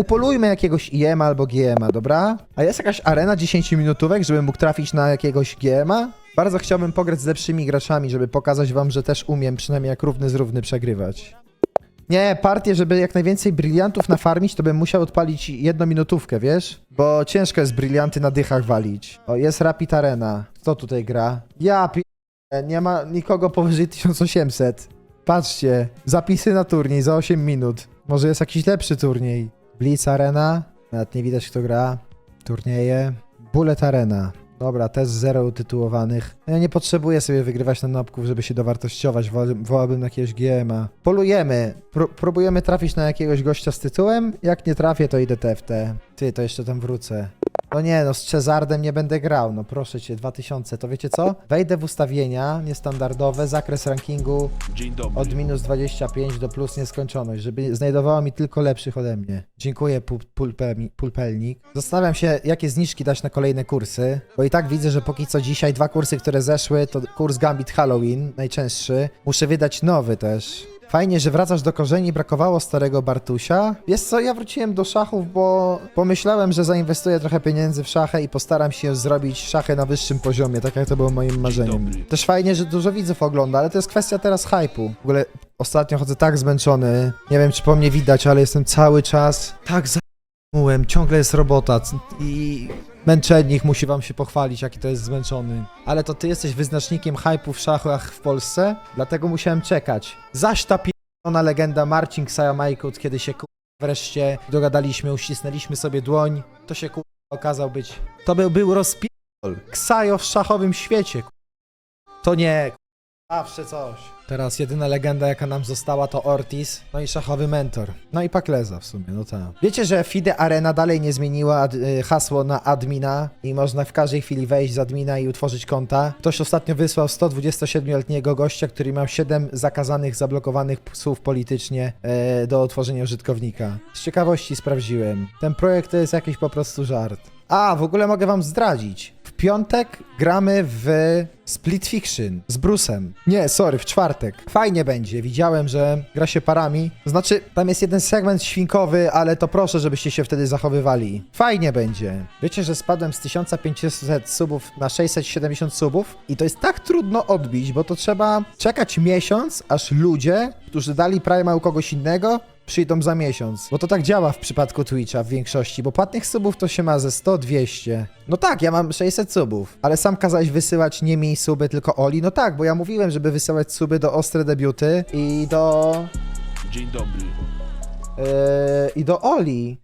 upolujmy jakiegoś IM albo GM-a, dobra? A jest jakaś arena 10 minutówek, żebym mógł trafić na jakiegoś GM-a? Bardzo chciałbym pograć z lepszymi graczami, żeby pokazać wam, że też umiem przynajmniej jak równy z równy przegrywać. Nie, partię, żeby jak najwięcej briliantów nafarmić, to bym musiał odpalić jednominutówkę, wiesz? Bo ciężko jest brylianty na dychach walić. O, jest Rapid Arena. Kto tutaj gra? Ja pi... Nie ma nikogo powyżej 1800. Patrzcie, zapisy na turniej za 8 minut. Może jest jakiś lepszy turniej. Blitz Arena. Nawet nie widać kto gra. Turnieje. Bullet Arena. Dobra, też zero utytułowanych. Ja nie potrzebuję sobie wygrywać na nopków, żeby się dowartościować. Woła- Wołałbym na jakiegoś GM-a. Polujemy. Pró- próbujemy trafić na jakiegoś gościa z tytułem. Jak nie trafię, to idę TFT. Ty, to jeszcze tam wrócę. No nie, no z Cezardem nie będę grał, no proszę cię, 2000, to wiecie co? Wejdę w ustawienia niestandardowe, zakres rankingu od minus 25 do plus nieskończoność, żeby znajdowało mi tylko lepszych ode mnie. Dziękuję, pu- pulpemi- pulpelnik. Zastanawiam się, jakie zniżki dać na kolejne kursy, bo i tak widzę, że póki co dzisiaj dwa kursy, które zeszły, to kurs Gambit Halloween, najczęstszy. Muszę wydać nowy też. Fajnie, że wracasz do korzeni, brakowało starego Bartusia. Wiesz co, ja wróciłem do szachów, bo pomyślałem, że zainwestuję trochę pieniędzy w szachę i postaram się zrobić szachy na wyższym poziomie, tak jak to było moim marzeniem. Też fajnie, że dużo widzów ogląda, ale to jest kwestia teraz hypu. W ogóle ostatnio chodzę tak zmęczony, nie wiem czy po mnie widać, ale jestem cały czas tak za***łem, ciągle jest robota i męczennik musi wam się pochwalić, jaki to jest zmęczony. Ale to ty jesteś wyznacznikiem hypu w szachach w Polsce, dlatego musiałem czekać. Zaś ta p***ona legenda Marcin Ksajamajkut, kiedy się ku... wreszcie dogadaliśmy, uścisnęliśmy sobie dłoń, to się ku... okazał być... To był, był rozpierdol. Ksajo w szachowym świecie, ku... To nie. Zawsze coś. Teraz jedyna legenda, jaka nam została, to Ortiz, no i szachowy mentor. No i Pakleza w sumie, no tak. Wiecie, że FIDE Arena dalej nie zmieniła ad, y, hasło na admina i można w każdej chwili wejść z admina i utworzyć konta. Ktoś ostatnio wysłał 127-letniego gościa, który miał 7 zakazanych, zablokowanych słów politycznie e, do utworzenia użytkownika. Z ciekawości sprawdziłem. Ten projekt to jest jakiś po prostu żart. A, w ogóle mogę wam zdradzić. Piątek gramy w Split Fiction z Brusem. Nie, sorry, w czwartek. Fajnie będzie. Widziałem, że gra się parami. Znaczy, tam jest jeden segment świnkowy, ale to proszę, żebyście się wtedy zachowywali. Fajnie będzie. Wiecie, że spadłem z 1500 subów na 670 subów i to jest tak trudno odbić, bo to trzeba czekać miesiąc, aż ludzie, którzy dali Prima u kogoś innego, przyjdą za miesiąc. Bo to tak działa w przypadku Twitcha w większości, bo płatnych subów to się ma ze 100, 200. No tak, ja mam 600 subów, ale sam kazałeś wysyłać nie mi suby, tylko Oli. No tak, bo ja mówiłem, żeby wysyłać suby do ostre debiuty i do... Dzień dobry. Yy, i do Oli.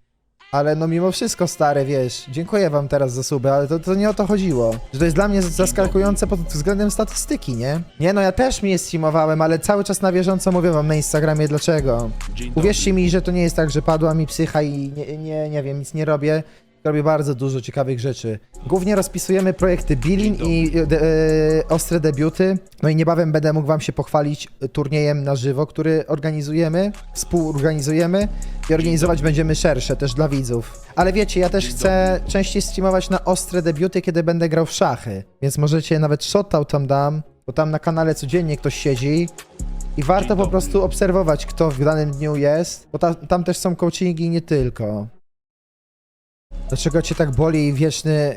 Ale no mimo wszystko, stare, wiesz, dziękuję wam teraz za suby, ale to, to nie o to chodziło. Że to jest dla mnie zaskakujące pod względem statystyki, nie? Nie no, ja też mnie streamowałem, ale cały czas na bieżąco mówię wam na Instagramie dlaczego. Uwierzcie mi, że to nie jest tak, że padła mi psycha i nie, nie, nie wiem, nic nie robię. Robię bardzo dużo ciekawych rzeczy. Głównie rozpisujemy projekty Bilin i e, de, e, ostre debiuty. No i niebawem będę mógł wam się pochwalić turniejem na żywo, który organizujemy, współorganizujemy i organizować będziemy szersze też dla widzów. Ale wiecie, ja też chcę częściej streamować na ostre debiuty, kiedy będę grał w szachy. Więc możecie nawet shoutout tam dam, bo tam na kanale codziennie ktoś siedzi i warto po prostu obserwować, kto w danym dniu jest, bo ta, tam też są coachingi nie tylko. Dlaczego cię tak boli wieczny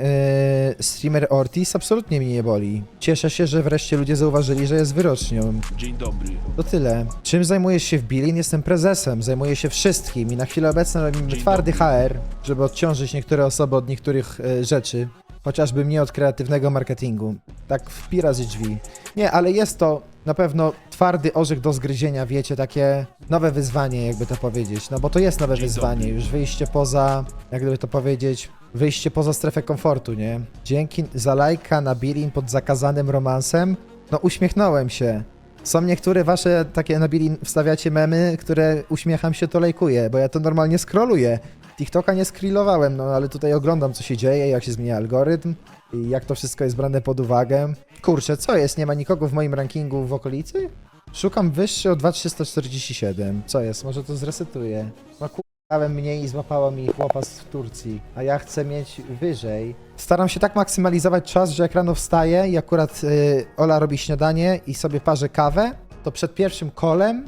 yy, streamer Ortiz? Absolutnie mnie nie boli. Cieszę się, że wreszcie ludzie zauważyli, że jest wyrocznią. Dzień dobry. To tyle. Czym zajmujesz się w Bilin? Jestem prezesem, zajmuję się wszystkim i na chwilę obecną robimy Dzień twardy dobry. HR, żeby odciążyć niektóre osoby od niektórych e, rzeczy. Chociażby mnie od kreatywnego marketingu. Tak z drzwi. Nie, ale jest to na pewno twardy orzech do zgryzienia, wiecie, takie nowe wyzwanie, jakby to powiedzieć. No bo to jest nowe wyzwanie, już wyjście poza, jakby to powiedzieć, wyjście poza strefę komfortu, nie? Dzięki za lajka na Bilin pod zakazanym romansem. No uśmiechnąłem się. Są niektóre wasze takie na Bilin wstawiacie memy, które uśmiecham się to lajkuję, bo ja to normalnie scrolluję. TikToka nie skrillowałem, no ale tutaj oglądam co się dzieje, jak się zmienia algorytm i jak to wszystko jest brane pod uwagę. Kurczę, co jest? Nie ma nikogo w moim rankingu w okolicy? Szukam wyższy o 2347. Co jest? Może to zresetuję. No Dałem mniej i złapało mi chłopa z Turcji, a ja chcę mieć wyżej. Staram się tak maksymalizować czas, że jak rano wstaję i akurat y, Ola robi śniadanie i sobie parzę kawę, to przed pierwszym kolem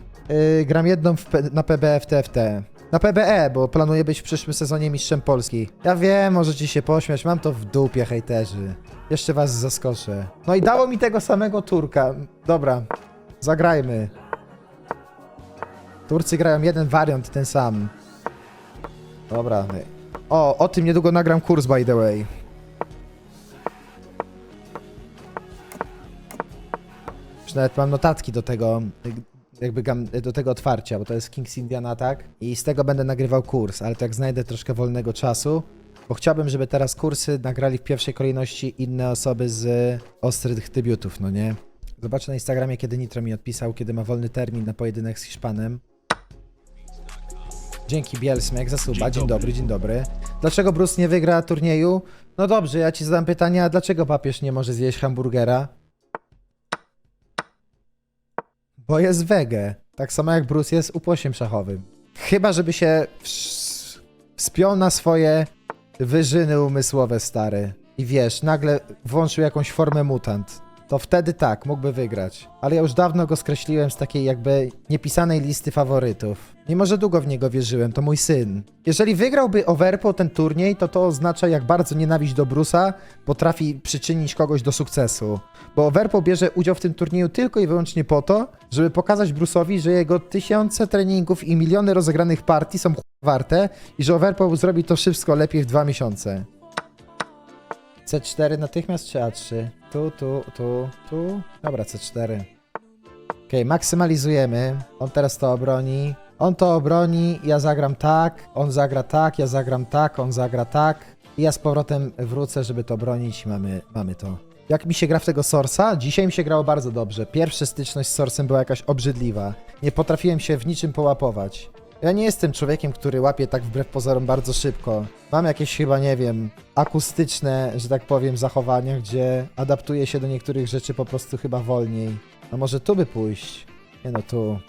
y, gram jedną w, na PBF TFT. Na PBE, bo planuję być w przyszłym sezonie mistrzem Polski. Ja wiem, możecie się pośmiać, mam to w dupie, hejterzy. Jeszcze was zaskoczę. No i dało mi tego samego Turka. Dobra, zagrajmy. Turcy grają jeden wariant, ten sam. Dobra. O, o tym niedługo nagram kurs, by the way. Już nawet mam notatki do tego, jakby do tego otwarcia, bo to jest King's Indian Attack i z tego będę nagrywał kurs, ale to jak znajdę troszkę wolnego czasu, bo chciałbym, żeby teraz kursy nagrali w pierwszej kolejności inne osoby z ostrych debiutów, no nie? Zobaczę na Instagramie, kiedy Nitro mi odpisał, kiedy ma wolny termin na pojedynek z Hiszpanem. Dzięki Bielsmek za suba. Dzień, Dzień dobry. dobry. dzień dobry. Dlaczego Bruce nie wygra turnieju? No dobrze, ja ci zadam pytanie, a dlaczego papież nie może zjeść hamburgera? Bo jest wege. Tak samo jak Bruce jest uposiem szachowym. Chyba, żeby się wspiął na swoje wyżyny umysłowe, stary. I wiesz, nagle włączył jakąś formę mutant. To wtedy tak, mógłby wygrać. Ale ja już dawno go skreśliłem z takiej jakby niepisanej listy faworytów. Mimo, że długo w niego wierzyłem, to mój syn. Jeżeli wygrałby Overpo ten turniej, to to oznacza, jak bardzo nienawiść do Brusa potrafi przyczynić kogoś do sukcesu. Bo Overpo bierze udział w tym turnieju tylko i wyłącznie po to, żeby pokazać Bruce'owi, że jego tysiące treningów i miliony rozegranych partii są warte i że Overpo zrobi to wszystko lepiej w dwa miesiące. C4 natychmiast czy A3? Tu, tu, tu, tu. Dobra, C4. Okej, maksymalizujemy. On teraz to obroni. On to obroni, ja zagram tak, on zagra tak, ja zagram tak, on zagra tak. I ja z powrotem wrócę, żeby to bronić mamy, mamy to. Jak mi się gra w tego Sorsa? Dzisiaj mi się grało bardzo dobrze. Pierwsza styczność z Sorsem była jakaś obrzydliwa. Nie potrafiłem się w niczym połapować. Ja nie jestem człowiekiem, który łapie tak wbrew pozorom bardzo szybko. Mam jakieś chyba, nie wiem, akustyczne, że tak powiem, zachowania, gdzie adaptuję się do niektórych rzeczy po prostu chyba wolniej. A może tu by pójść? Nie no, tu.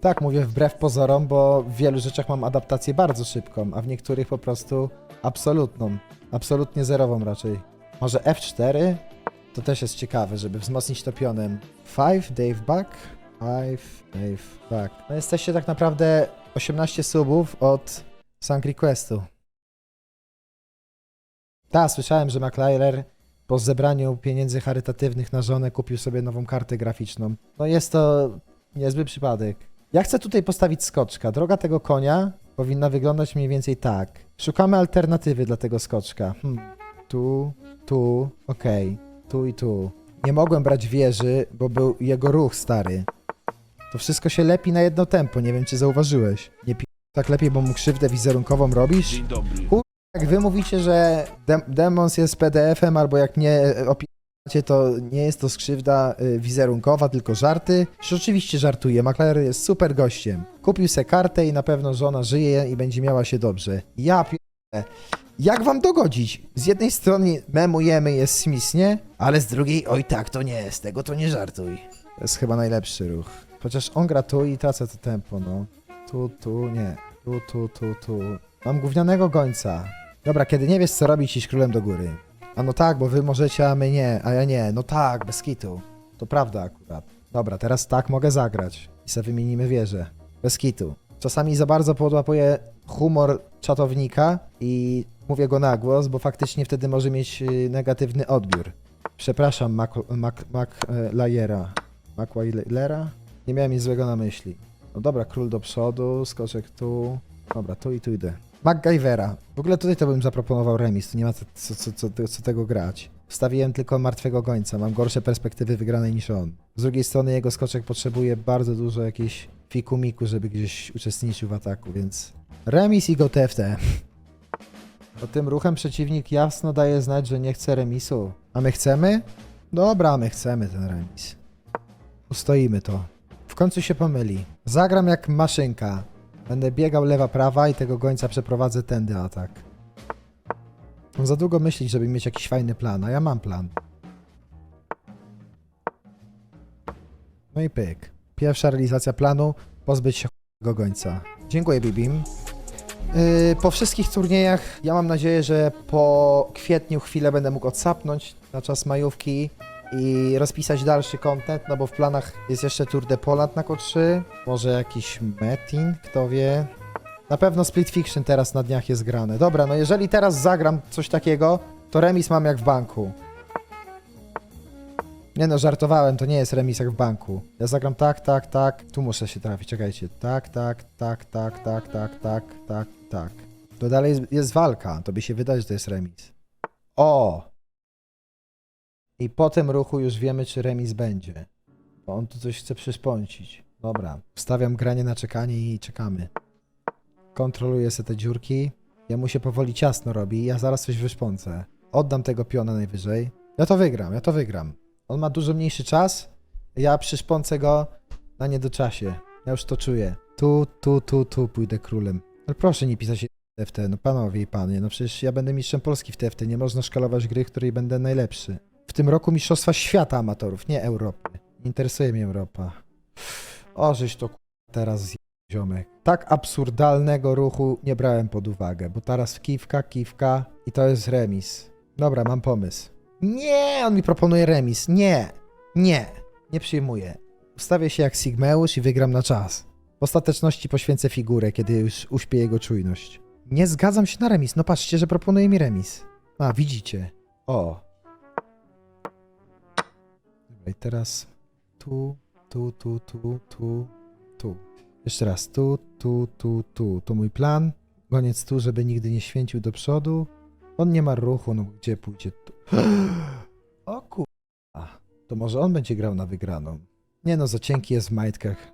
Tak, mówię wbrew pozorom, bo w wielu rzeczach mam adaptację bardzo szybką, a w niektórych po prostu absolutną. Absolutnie zerową raczej. Może F4? To też jest ciekawe, żeby wzmocnić to pionem. 5, Dave Back. 5, Dave Back. No jesteście tak naprawdę 18 subów od Sang Requestu. Tak, słyszałem, że McLaren po zebraniu pieniędzy charytatywnych na żonę kupił sobie nową kartę graficzną. No jest to niezły przypadek. Ja chcę tutaj postawić skoczka. Droga tego konia powinna wyglądać mniej więcej tak. Szukamy alternatywy dla tego skoczka. Hmm. Tu, tu, okej. Tu i tu. Nie mogłem brać wieży, bo był jego ruch stary. To wszystko się lepi na jedno tempo, nie wiem czy zauważyłeś. Nie pi... tak lepiej, bo mu krzywdę wizerunkową robisz? Dzień dobry. Jak wy mówicie, że Dem Demons jest PDF-em, albo jak nie opisacie, to nie jest to skrzywda y, wizerunkowa, tylko żarty. Rzeczywiście żartuję, McLaren jest super gościem. Kupił se kartę i na pewno żona żyje i będzie miała się dobrze. Ja pi... Jak wam dogodzić? Z jednej strony memujemy jest Smith, nie? Ale z drugiej, oj tak, to nie, z tego to nie żartuj. To jest chyba najlepszy ruch. Chociaż on gra tu i tracę to tempo, no. Tu, tu, nie. Tu, tu, tu, tu. Mam gównianego gońca. Dobra, kiedy nie wiesz co robić, iść królem do góry. A no tak, bo wy możecie, a my nie, a ja nie. No tak, bez kitu. To prawda akurat. Dobra, teraz tak mogę zagrać. I sobie wymienimy wieżę. Bez kitu. Czasami za bardzo podłapuję humor czatownika i mówię go na głos, bo faktycznie wtedy może mieć y, negatywny odbiór. Przepraszam, Mac, Mac, Mac e, Layera. Macwailera? Nie miałem nic złego na myśli. No dobra, król do przodu, skoczek tu. Dobra, tu i tu idę. MacGyvera. W ogóle tutaj to bym zaproponował remis, tu nie ma co, co, co, co, tego grać. Wstawiłem tylko martwego gońca, mam gorsze perspektywy wygranej niż on. Z drugiej strony jego skoczek potrzebuje bardzo dużo jakiejś fikumiku, żeby gdzieś uczestniczył w ataku, więc remis i go TFT. Tym ruchem przeciwnik jasno daje znać, że nie chce remisu. A my chcemy? Dobra, my chcemy ten remis. Ustoimy to. W końcu się pomyli. Zagram jak maszynka. Będę biegał lewa, prawa i tego gońca przeprowadzę tędy atak. On za długo myśli, żeby mieć jakiś fajny plan, a ja mam plan. No i pyk. Pierwsza realizacja planu, pozbyć się tego gońca. Dziękuję, Bibim. Yy, po wszystkich turniejach, ja mam nadzieję, że po kwietniu chwilę będę mógł odsapnąć na czas majówki i rozpisać dalszy content, no bo w planach jest jeszcze Tour de Poland na Q3, może jakiś Metin, kto wie. Na pewno Split Fiction teraz na dniach jest grane. Dobra, no jeżeli teraz zagram coś takiego, to remis mam jak w banku. Nie no, żartowałem, to nie jest remis jak w banku. Ja zagram tak, tak, tak. Tu muszę się trafić, czekajcie. Tak, tak, tak, tak, tak, tak, tak, tak, tak. To dalej jest, jest walka, to by się wydaje, że to jest remis. O! I po tym ruchu już wiemy, czy remis będzie. Bo on tu coś chce przyspącić. Dobra, wstawiam granie na czekanie i czekamy. Kontroluję sobie te dziurki. Jemu się powoli ciasno robi, ja zaraz coś wyszpącę. Oddam tego piona najwyżej. Ja to wygram, ja to wygram. On ma dużo mniejszy czas, ja przyszpącę go na niedoczasie. Ja już to czuję. Tu, tu, tu, tu pójdę królem. Ale proszę nie pisać TFT, no panowie i panie, no przecież ja będę mistrzem Polski w TFT, nie można szkalować gry, której będę najlepszy. Tym roku Mistrzostwa Świata Amatorów, nie Europy. Interesuje mnie Europa. O, żeś to teraz zje- ziomek. Tak absurdalnego ruchu nie brałem pod uwagę, bo teraz kiwka, kiwka i to jest remis. Dobra, mam pomysł. Nie, on mi proponuje remis. Nie, nie, nie przyjmuję. Ustawię się jak Sigmeusz i wygram na czas. W ostateczności poświęcę figurę, kiedy już uśpię jego czujność. Nie zgadzam się na remis. No patrzcie, że proponuje mi remis. A, widzicie. O. I teraz tu, tu, tu, tu, tu, tu. Jeszcze raz. Tu, tu, tu, tu. To mój plan. Goniec tu, żeby nigdy nie święcił do przodu. On nie ma ruchu, no gdzie pójdzie tu? O kurwa. To może on będzie grał na wygraną. Nie no, za cienki jest w majtkach.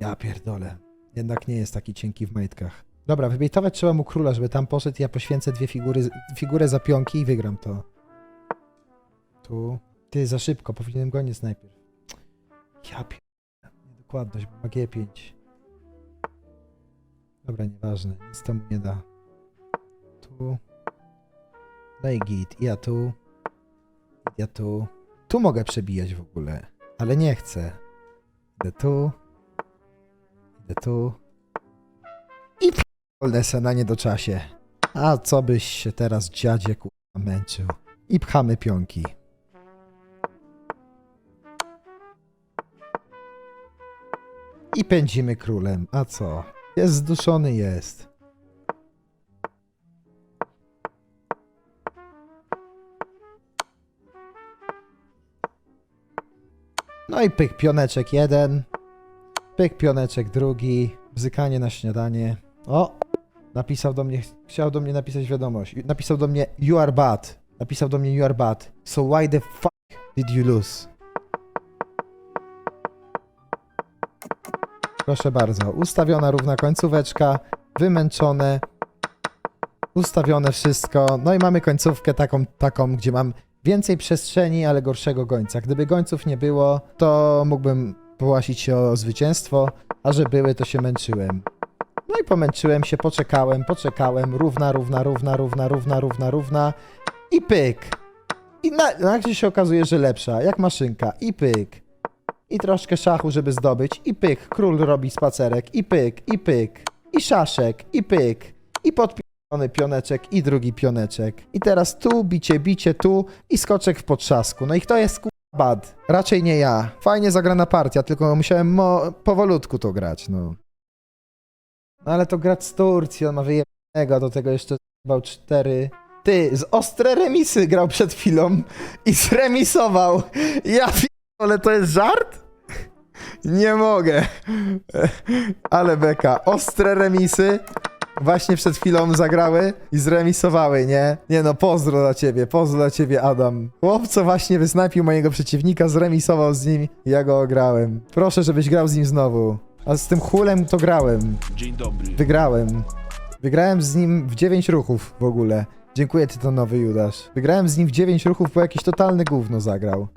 Ja pierdolę. Jednak nie jest taki cienki w majtkach. Dobra, wybejtować trzeba mu króla, żeby tam poszedł ja poświęcę dwie figury, figurę za pionki i wygram to. Tu. Ty, za szybko, powinienem goniec najpierw. Ja pierdolę. Niedokładność, bo ma G5. Dobra, nieważne, nic temu nie da. Tu. No i git, ja tu. Ja tu. Tu mogę przebijać w ogóle, ale nie chcę. Idę tu. Idę tu. I p***olę se na niedoczasie. A co byś się teraz dziadzie kurwa męczył. I pchamy pionki. I pędzimy królem. A co? Jest zduszony jest. No i pyk pioneczek jeden. Pyk pioneczek drugi. Bzykanie na śniadanie. O! Napisał do mnie, chciał do mnie napisać wiadomość. Napisał do mnie you are bad. Napisał do mnie you are bad. So why the fuck did you lose? Proszę bardzo. Ustawiona równa końcóweczka. Wymęczone. Ustawione wszystko. No i mamy końcówkę taką, taką, gdzie mam więcej przestrzeni, ale gorszego gońca. Gdyby gońców nie było, to mógłbym połasić się o zwycięstwo, a że były, to się męczyłem. No i pomęczyłem się, poczekałem, poczekałem, równa, równa, równa, równa, równa, równa, równa i pyk. I na, nagle się okazuje, że lepsza, jak maszynka, i pyk. I troszkę szachu, żeby zdobyć, i pyk, król robi spacerek, i pyk, i pyk, i szaszek, i pyk, i podpisany pioneczek, i drugi pioneczek. I teraz tu, bicie, bicie, tu i skoczek w potrzasku. No i kto jest bad? Raczej nie ja. Fajnie zagrana partia, tylko musiałem mo- powolutku to grać, no. No ale to grać z Turcji, on ma wyjebnego, do tego jeszcze zjebał cztery. Ty, z ostre remisy grał przed chwilą i zremisował. Ja ale to jest żart? Nie mogę. Ale beka. Ostre remisy właśnie przed chwilą zagrały i zremisowały, nie? Nie no, pozdro dla ciebie, pozdro dla ciebie, Adam. Chłopco właśnie wysnapił mojego przeciwnika, zremisował z nim i ja go ograłem. Proszę, żebyś grał z nim znowu. A z tym hulem to grałem. Dzień dobry. Wygrałem. Wygrałem z nim w 9 ruchów w ogóle. Dziękuję tytonowy Judasz. Wygrałem z nim w 9 ruchów, bo jakiś totalny gówno zagrał.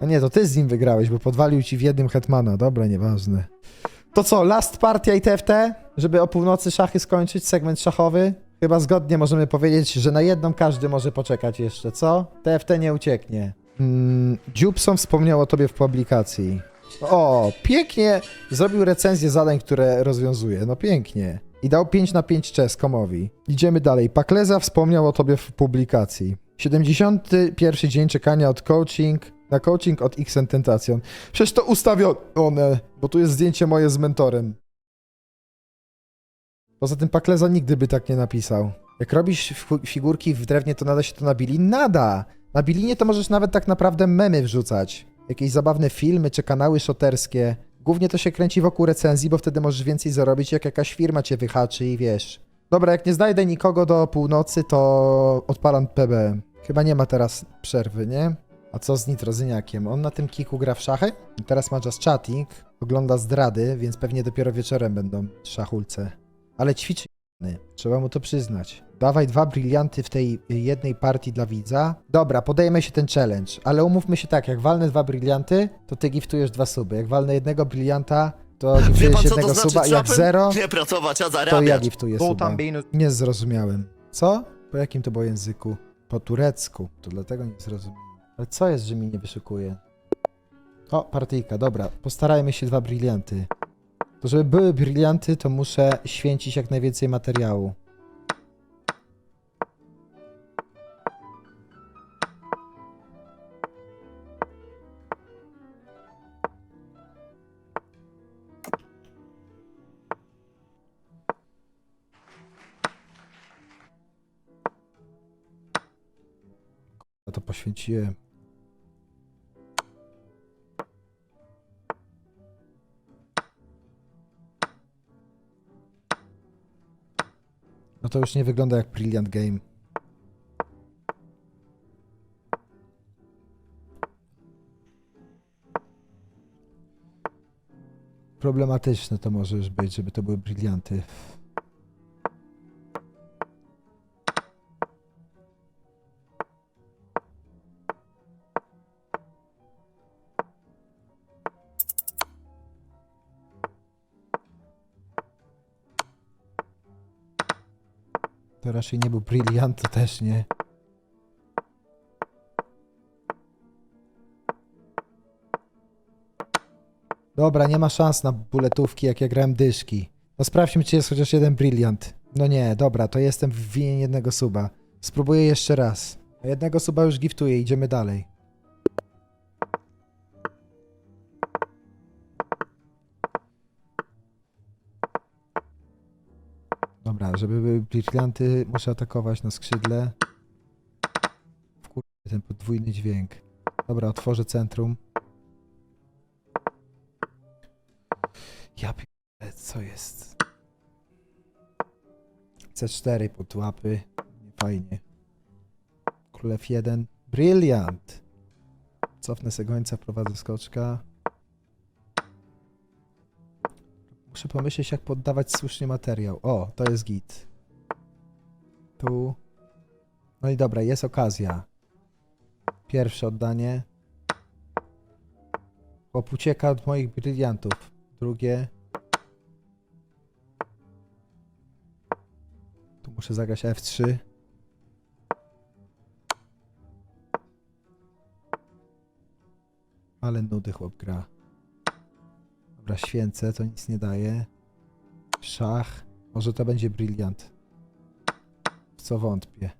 A nie, to ty z nim wygrałeś, bo podwalił ci w jednym hetmana. Dobra, nieważne. To co, last partia i TFT? Żeby o północy szachy skończyć, segment szachowy? Chyba zgodnie możemy powiedzieć, że na jedną każdy może poczekać jeszcze, co? TFT nie ucieknie. Mm, Dziubson wspomniał o tobie w publikacji. O, pięknie zrobił recenzję zadań, które rozwiązuje. No pięknie. I dał 5 na 5 czes komowi. Idziemy dalej. Pakleza wspomniał o tobie w publikacji. 71 dzień czekania od coaching. Na coaching od X Tentacion. Przecież to ustawione, bo tu jest zdjęcie moje z mentorem. Poza tym Pakleza nigdy by tak nie napisał. Jak robisz figurki w drewnie, to nada się to na Bilin? Nada! Na Bilinie to możesz nawet tak naprawdę memy wrzucać. Jakieś zabawne filmy czy kanały szoterskie. Głównie to się kręci wokół recenzji, bo wtedy możesz więcej zarobić, jak jakaś firma cię wyhaczy i wiesz. Dobra, jak nie znajdę nikogo do północy, to odpalam PB. Chyba nie ma teraz przerwy, nie? A co z Nitrozyniakiem? On na tym kiku gra w szachy? Teraz ma just chatting, ogląda zdrady, więc pewnie dopiero wieczorem będą szachulce. Ale ćwiczy Trzeba mu to przyznać. Dawaj dwa brilianty w tej jednej partii dla widza. Dobra, podejmę się ten challenge, ale umówmy się tak, jak walnę dwa brilianty, to ty giftujesz dwa suby. Jak walnę jednego brilianta, to giftujesz pan, jednego to znaczy suba. Jak zero, Nie pracować, a to ja zarabiać. giftuję suba. Nie zrozumiałem. Co? Po jakim to było języku? Po turecku. To dlatego nie zrozumiałem. Ale co jest, że mi nie wyszukuje? O, partyjka, dobra. Postarajmy się dwa brilianty. To żeby były brilianty, to muszę święcić jak najwięcej materiału. To poświęciłem. To już nie wygląda jak Brilliant Game. Problematyczne to może już być, żeby to były brillianty. To raczej nie był brilliant, to też nie. Dobra, nie ma szans na buletówki, jak ja grałem dyszki. No sprawdźmy, czy jest chociaż jeden brilliant. No nie, dobra, to jestem w winie jednego suba. Spróbuję jeszcze raz. Jednego suba już giftuję, idziemy dalej. Żeby były brillianty, muszę atakować na skrzydle. Wkur... ten podwójny dźwięk. Dobra, otworzę centrum. Ja p... co jest? C4 pod łapy. Nie fajnie. Królew 1. Brilliant! Cofnę se gońca, wprowadzę skoczka. Muszę pomyśleć, jak poddawać słusznie materiał. O, to jest git. Tu. No i dobra, jest okazja. Pierwsze oddanie. Chłop ucieka od moich bryliantów. Drugie. Tu muszę zagrać F3. Ale nudy chłop gra. Dobra, święcę, to nic nie daje. Szach. Może to będzie brilliant. W co wątpię.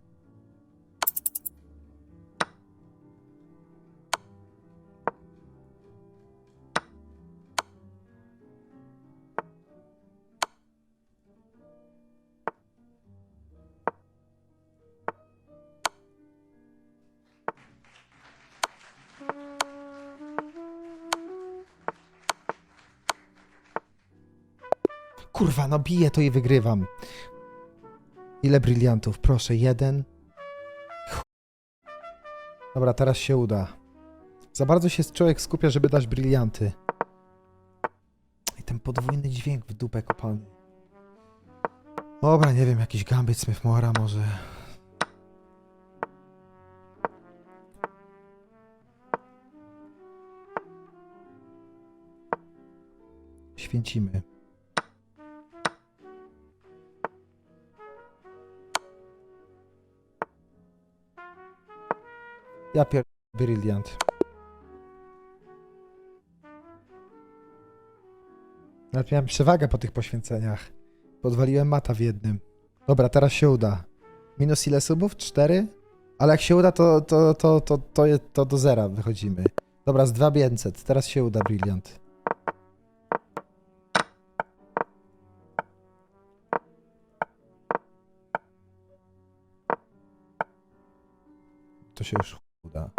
Kurwa, no biję to i wygrywam. Ile briliantów? Proszę, jeden. Dobra, teraz się uda. Za bardzo się człowiek skupia, żeby dać brilianty. I ten podwójny dźwięk w dupę kopalny. Dobra, nie wiem, jakiś gambit Smithmora może. Święcimy. Ja pier... Brilliant. Nawet miałem przewagę po tych poświęceniach. Podwaliłem mata w jednym. Dobra, teraz się uda. Minus ile subów? Cztery? Ale jak się uda, to, to, to, to, to, to do zera wychodzimy. Dobra, z 2500. Teraz się uda, Brilliant. To się już uda.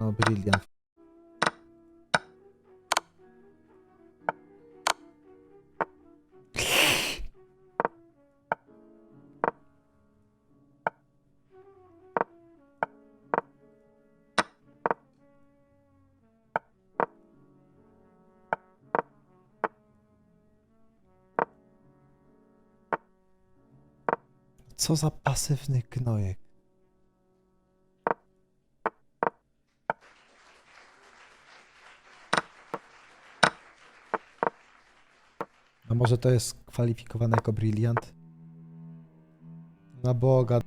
No, Brilliant. Co za pasywny gnojek. A może to jest kwalifikowane jako brilliant? Na Boga.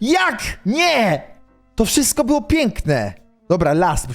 Jak? Nie! To wszystko było piękne. Dobra, las.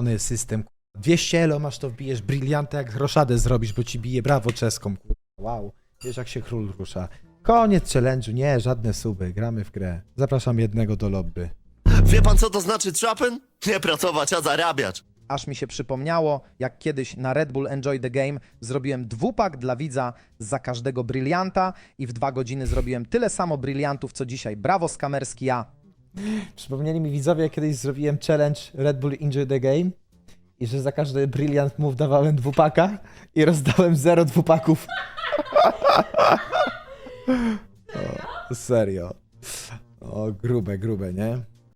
Bo się- On jest system. kurwa. 200 elo masz to wbijesz briliantę jak roszadę zrobisz, bo ci bije brawo czeską. kurwa. Wow. Wiesz jak się król rusza. Koniec challenge'u, nie, żadne suby, gramy w grę. Zapraszam jednego do lobby. Wie pan co to znaczy trapen? Nie pracować, a zarabiać. aż mi się przypomniało, jak kiedyś na Red Bull Enjoy the Game zrobiłem dwupak dla widza za każdego brylianta i w dwa godziny zrobiłem tyle samo bryliantów, co dzisiaj. Brawo, skamerski ja. Przypomnieli mi widzowie, jak kiedyś zrobiłem challenge Red Bull Enjoy the Game i że za każdy brilliant move dawałem dwupaka i rozdałem zero dwupaków. o, serio. O, grube, grube, nie?